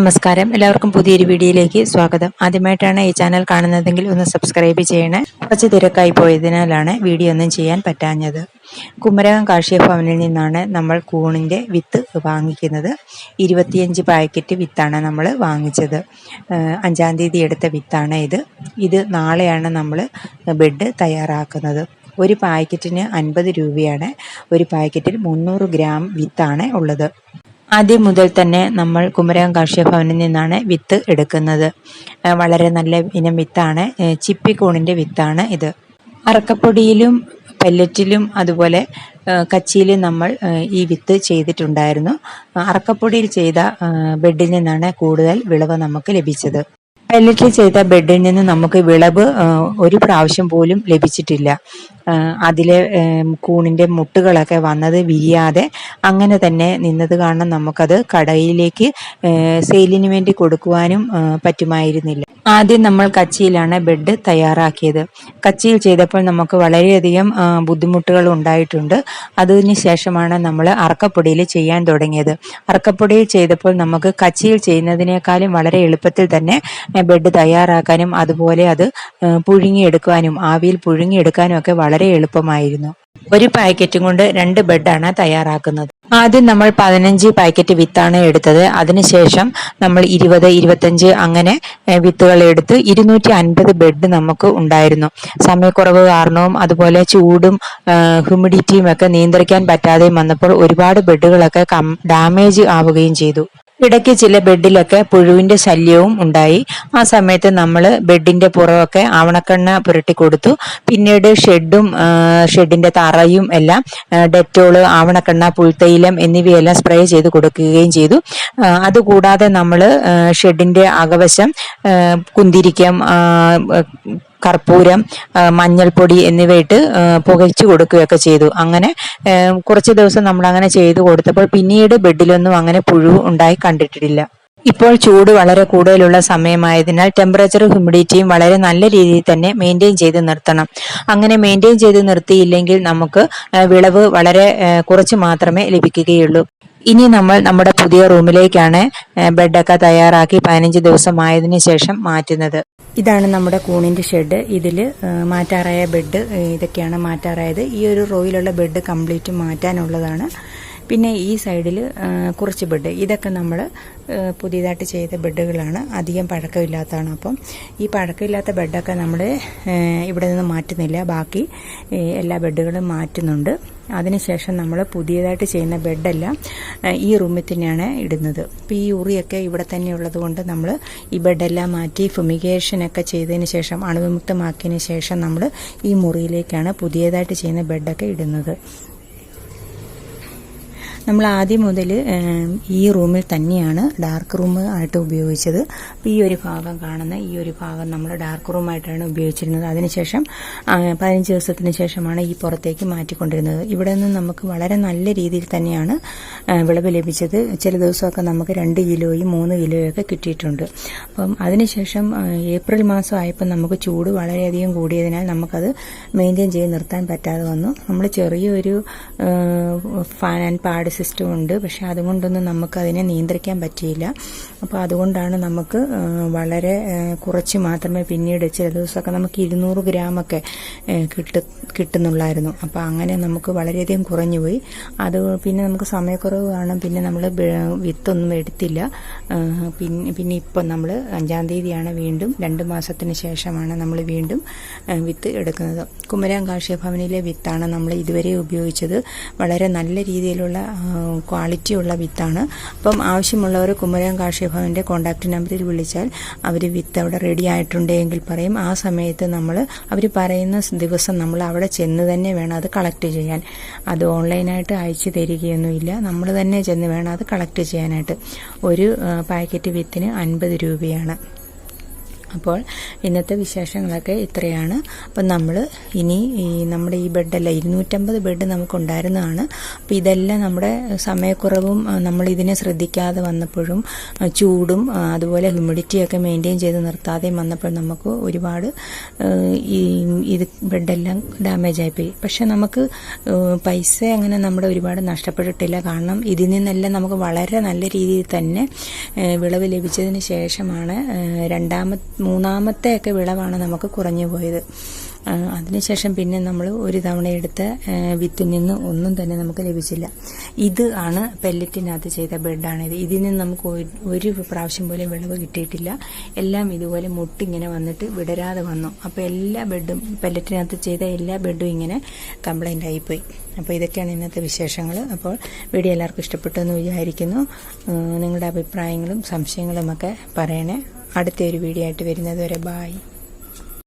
നമസ്കാരം. എല്ലാവർക്കും പുതിയൊരു വീഡിയോയിലേക്ക് സ്വാഗതം. ആദ്യമായിട്ടാണ് ഈ ചാനൽ കാണുന്നതെങ്കിൽ ഒന്ന് സബ്സ്ക്രൈബ് ചെയ്യണേ. കുറച്ച് തിരക്കായി പോയതിനാലാണ് വീഡിയോ ഒന്നും ചെയ്യാൻ പറ്റാഞ്ഞത്. കുമരകം കാർഷിക ഭവനിൽ നിന്നാണ് നമ്മൾ കൂണിന്റെ വിത്ത് വാങ്ങിക്കുന്നത്. ഇരുപത്തിയഞ്ച് പാക്കറ്റ് വിത്താണ് നമ്മൾ വാങ്ങിച്ചത്. അഞ്ചാം തീയതി എടുത്ത വിത്താണ് ഇത്. ഇത് നാളെയാണ് നമ്മൾ ബെഡ് തയ്യാറാക്കുന്നത്. ഒരു പാക്കറ്റിന് അൻപത് രൂപയാണ്. ഒരു പാക്കറ്റിൽ മുന്നൂറ് ഗ്രാം വിത്താണ് ഉള്ളത്. ആദ്യം മുതൽ തന്നെ നമ്മൾ കുമരകം കാർഷിക ഭവനിൽ നിന്നാണ് വിത്ത് എടുക്കുന്നത്. വളരെ നല്ല ഇനം വിത്താണ്. ചിപ്പിക്കൂണിന്റെ വിത്താണ് ഇത്. അറക്കപ്പൊടിയിലും പെല്ലറ്റിലും അതുപോലെ കച്ചിയിലും നമ്മൾ ഈ വിത്ത് ചെയ്തിട്ടുണ്ടായിരുന്നു. അറക്കപ്പൊടിയിൽ ചെയ്ത ബെഡിൽ നിന്നാണ് കൂടുതൽ വിളവ് നമുക്ക് ലഭിച്ചത്. പെല്ലറ്റിൽ ചെയ്ത ബെഡിൽ നിന്ന് നമുക്ക് വിളവ് ഒരു പ്രാവശ്യം പോലും ലഭിച്ചിട്ടില്ല. അതിലെ കൂണിന്റെ മുട്ടുകളൊക്കെ വന്നത് വിരിയാതെ അങ്ങനെ തന്നെ നിന്നത് കാരണം നമുക്കത് കടയിലേക്ക് സെയിലിന് വേണ്ടി കൊടുക്കുവാനും പറ്റുമായിരുന്നില്ല. ആദ്യം നമ്മൾ കച്ചിയിലാണ് ബെഡ് തയ്യാറാക്കിയത്. കച്ചിയിൽ ചെയ്തപ്പോൾ നമുക്ക് വളരെയധികം ബുദ്ധിമുട്ടുകൾ ഉണ്ടായിട്ടുണ്ട്. അതിന് ശേഷമാണ് നമ്മൾ അറക്കപ്പൊടിയിൽ ചെയ്യാൻ തുടങ്ങിയത്. അറക്കപ്പൊടിയിൽ ചെയ്തപ്പോൾ നമുക്ക് കച്ചിയിൽ ചെയ്യുന്നതിനേക്കാളും വളരെ എളുപ്പത്തിൽ തന്നെ ബെഡ് തയ്യാറാക്കാനും അതുപോലെ അത് പുഴുങ്ങിയെടുക്കാനും ആവിയിൽ പുഴുങ്ങിയെടുക്കാനും ഒക്കെ വളരെ എളുപ്പമായിരുന്നു. ഒരു പാക്കറ്റും കൊണ്ട് രണ്ട് ബെഡാണ് തയ്യാറാക്കുന്നത്. ആദ്യം നമ്മൾ പതിനഞ്ച് പാക്കറ്റ് വിത്താണ് എടുത്തത്. അതിനുശേഷം നമ്മൾ ഇരുപത് ഇരുപത്തഞ്ച് അങ്ങനെ വിത്തുകൾ എടുത്ത് ഇരുന്നൂറ്റി അൻപത് ബെഡ് നമുക്ക് ഉണ്ടായിരുന്നു. സമയക്കുറവ് കാരണവും അതുപോലെ ചൂടും ഹ്യൂമിഡിറ്റിയും ഒക്കെ നിയന്ത്രിക്കാൻ പറ്റാതെയും വന്നപ്പോൾ ഒരുപാട് ബെഡുകളൊക്കെ ഡാമേജ് ആവുകയും ചെയ്തു. ഇടയ്ക്ക് ചില ബെഡിലൊക്കെ പുഴുവിന്റെ ശല്യവും ഉണ്ടായി. ആ സമയത്ത് നമ്മൾ ബെഡിന്റെ പുറമൊക്കെ ആവണക്കെണ്ണ പുരട്ടി കൊടുത്തു. പിന്നീട് ഷെഡും ഷെഡിന്റെ തറയും എല്ലാം ഡെറ്റോൾ ആവണക്കെണ്ണ പുൽത്തൈലം എന്നിവയെല്ലാം സ്പ്രേ ചെയ്ത് കൊടുക്കുകയും ചെയ്തു. അതുകൂടാതെ നമ്മൾ ഷെഡിന്റെ അകവശം കുന്തിരിക്കം കർപ്പൂരം മഞ്ഞൾപ്പൊടി എന്നിവയിട്ട് പുകച്ചു കൊടുക്കുകയൊക്കെ ചെയ്തു. അങ്ങനെ കുറച്ച് ദിവസം നമ്മൾ അങ്ങനെ ചെയ്തു കൊടുത്തപ്പോൾ പിന്നീട് ബെഡിലൊന്നും അങ്ങനെ പുഴു ഉണ്ടായി കണ്ടിട്ടില്ല. ഇപ്പോൾ ചൂട് വളരെ കൂടുതലുള്ള സമയമായതിനാൽ ടെമ്പറേച്ചറും ഹ്യൂമിഡിറ്റിയും വളരെ നല്ല രീതിയിൽ തന്നെ മെയിന്റെയിൻ ചെയ്ത് നിർത്തണം. അങ്ങനെ മെയിന്റെയിൻ ചെയ്ത് നിർത്തിയില്ലെങ്കിൽ നമുക്ക് വിളവ് വളരെ കുറച്ച് മാത്രമേ ലഭിക്കുകയുള്ളൂ. ഇനി നമ്മൾ നമ്മുടെ പുതിയ റൂമിലേക്കാണ് ബെഡൊക്കെ തയ്യാറാക്കി പതിനഞ്ച് ദിവസമായതിനു ശേഷം മാറ്റുന്നത്. ഇതാണ് നമ്മുടെ കൂണിന്റെ ഷെഡ്. ഇതിൽ മാറ്റാറായ ബെഡ് ഇതൊക്കെയാണ് മാറ്റാറായത്. ഈ ഒരു റോയിലുള്ള ബെഡ് കംപ്ലീറ്റ് മാറ്റാനുള്ളതാണ്. പിന്നെ ഈ സൈഡിൽ കുറച്ച് ബെഡ്. ഇതൊക്കെ നമ്മൾ പുതിയതായിട്ട് ചെയ്ത ബെഡുകളാണ്. അധികം പഴക്കമില്ലാത്തതാണ് അപ്പം. ഈ പഴക്കമില്ലാത്ത ബെഡൊക്കെ നമ്മൾ ഇവിടെ നിന്ന് മാറ്റുന്നില്ല. ബാക്കി എല്ലാ ബെഡുകളും മാറ്റുന്നുണ്ട്. അതിനുശേഷം നമ്മൾ പുതിയതായിട്ട് ചെയ്യുന്ന ബെഡെല്ലാം ഈ റൂമിൽ തന്നെയാണ് ഇടുന്നത്. അപ്പോൾ ഈ ഉറിയൊക്കെ ഇവിടെ തന്നെ ഉള്ളതുകൊണ്ട് നമ്മൾ ഈ ബെഡെല്ലാം മാറ്റി ഫുമിഗേഷനൊക്കെ ചെയ്തതിന് ശേഷം അണുവിമുക്തമാക്കിയതിന് ശേഷം നമ്മൾ ഈ മുറിയിലേക്കാണ് പുതിയതായിട്ട് ചെയ്യുന്ന ബെഡൊക്കെ ഇടുന്നത്. നമ്മൾ ആദ്യം മുതൽ ഈ റൂമിൽ തന്നെയാണ് ഡാർക്ക് റൂം ആയിട്ട് ഉപയോഗിച്ചത്. ഈ ഒരു ഭാഗം കാണുന്ന ഈ ഒരു ഭാഗം നമ്മൾ ഡാർക്ക് റൂമായിട്ടാണ് ഉപയോഗിച്ചിരുന്നത്. അതിനുശേഷം പതിനഞ്ച് ദിവസത്തിന് ശേഷമാണ് ഈ പുറത്തേക്ക് മാറ്റിക്കൊണ്ടിരുന്നത്. ഇവിടെ നിന്ന് നമുക്ക് വളരെ നല്ല രീതിയിൽ തന്നെയാണ് വിളവ് ലഭിച്ചത്. ചില ദിവസമൊക്കെ നമുക്ക് രണ്ട് കിലോയും മൂന്ന് കിലോയൊക്കെ കിട്ടിയിട്ടുണ്ട്. അപ്പം അതിനുശേഷം ഏപ്രിൽ മാസം ആയപ്പോൾ നമുക്ക് ചൂട് വളരെയധികം കൂടിയതിനാൽ നമുക്കത് മെയിന്റെയിൻ ചെയ്ത് നിർത്താൻ പറ്റാതെ വന്നു. നമ്മൾ ചെറിയൊരു ഫാൻ ആൻഡ് പാഡ് സിസ്റ്റം ഉണ്ട്. പക്ഷെ അതുകൊണ്ടൊന്നും നമുക്ക് അതിനെ നിയന്ത്രിക്കാൻ പറ്റിയില്ല. അപ്പോൾ അതുകൊണ്ടാണ് നമുക്ക് വളരെ കുറച്ച് മാത്രമേ പിന്നീട് ചില ദിവസമൊക്കെ നമുക്ക് ഇരുന്നൂറ് ഗ്രാമൊക്കെ കിട്ടു കിട്ടുന്നുള്ളായിരുന്നു. അപ്പോൾ അങ്ങനെ നമുക്ക് വളരെയധികം കുറഞ്ഞുപോയി. അത് പിന്നെ നമുക്ക് സമയക്കുറവ് കാരണം പിന്നെ നമ്മൾ വിത്തൊന്നും എടുത്തില്ല. പിന്നെ പിന്നെ ഇപ്പം നമ്മൾ അഞ്ചാം തീയതിയാണ് വീണ്ടും. രണ്ട് മാസത്തിന് ശേഷമാണ് നമ്മൾ വീണ്ടും വിത്ത് എടുക്കുന്നത്. കുമരാം കാർഷിക ഭവനിലെ വിത്താണ് നമ്മൾ ഇതുവരെ ഉപയോഗിച്ചത്. വളരെ നല്ല രീതിയിലുള്ള ക്വാളിറ്റിയുള്ള വിത്താണ്. അപ്പം ആവശ്യമുള്ളവർ കുമരകം കാർഷിക ഭവന്റെ കോൺടാക്ട് നമ്പറിൽ വിളിച്ചാൽ അവർ വിത്ത് അവിടെ റെഡി ആയിട്ടുണ്ടെങ്കിൽ പറയും. ആ സമയത്ത് നമ്മൾ അവർ പറയുന്ന ദിവസം നമ്മൾ അവിടെ ചെന്ന് തന്നെ വേണം അത് കളക്ട് ചെയ്യാൻ. അത് ഓൺലൈനായിട്ട് അയച്ചു തരികയൊന്നുമില്ല നമ്മൾ തന്നെ ചെന്ന് വേണം അത് കളക്ട് ചെയ്യാനായിട്ട്. ഒരു പാക്കറ്റ് വിത്തിന് അൻപത് രൂപയാണ്. അപ്പോൾ ഇന്നത്തെ വിശേഷങ്ങളൊക്കെ ഇത്രയാണ്. അപ്പം നമ്മൾ ഇനി ഈ നമ്മുടെ ഈ ബെഡല്ല ഇരുന്നൂറ്റമ്പത് ബെഡ് നമുക്കുണ്ടായിരുന്നതാണ്. അപ്പം ഇതെല്ലാം നമ്മുടെ സമയക്കുറവും നമ്മൾ ഇതിനെ ശ്രദ്ധിക്കാതെ വന്നപ്പോഴും ചൂടും അതുപോലെ ഹ്യൂമിഡിറ്റിയൊക്കെ മെയിന്റെയിൻ ചെയ്ത് നിർത്താതെയും വന്നപ്പോൾ നമുക്ക് ഒരുപാട് ഈ ഇത് ബെഡെല്ലാം ഡാമേജ് ആയിപ്പോയി പക്ഷെ നമുക്ക് പൈസ അങ്ങനെ നമ്മുടെ ഒരുപാട് നഷ്ടപ്പെട്ടിട്ടില്ല. കാരണം ഇതിൽ നിന്നെല്ലാം നമുക്ക് വളരെ നല്ല രീതിയിൽ തന്നെ വിളവ് ലഭിച്ചതിന് ശേഷമാണ് രണ്ടാമത്തെ മൂന്നാമത്തെ ഒക്കെ വിളവാണ് നമുക്ക് കുറഞ്ഞു പോയത്. അതിനുശേഷം പിന്നെ നമ്മൾ ഒരു തവണ എടുത്ത വിത്തിൽ നിന്ന് ഒന്നും തന്നെ നമുക്ക് ലഭിച്ചില്ല. ഇത് ആണ് പെല്ലറ്റിനകത്ത് ചെയ്ത ബെഡാണിത്. ഇതിൽ നിന്ന് നമുക്ക് ഒരു പ്രാവശ്യം പോലും വിളവ് കിട്ടിയിട്ടില്ല. എല്ലാം ഇതുപോലെ മുട്ടിങ്ങനെ വന്നിട്ട് വിടരാതെ വന്നു. അപ്പോൾ എല്ലാ ബെഡും പെല്ലറ്റിനകത്ത് ചെയ്ത എല്ലാ ബെഡും ഇങ്ങനെ കംപ്ലൈന്റ് ആയിപ്പോയി. അപ്പോൾ ഇതൊക്കെയാണ് ഇന്നത്തെ വിശേഷങ്ങൾ. അപ്പോൾ വീഡിയോ എല്ലാവർക്കും ഇഷ്ടപ്പെട്ടു എന്ന് വിചാരിക്കുന്നു. നിങ്ങളുടെ അഭിപ്രായങ്ങളും സംശയങ്ങളുമൊക്കെ പറയണേ. അടുത്ത ഒരു വീഡിയോ ആയിട്ട് വരുന്നത് വരെ ബായ്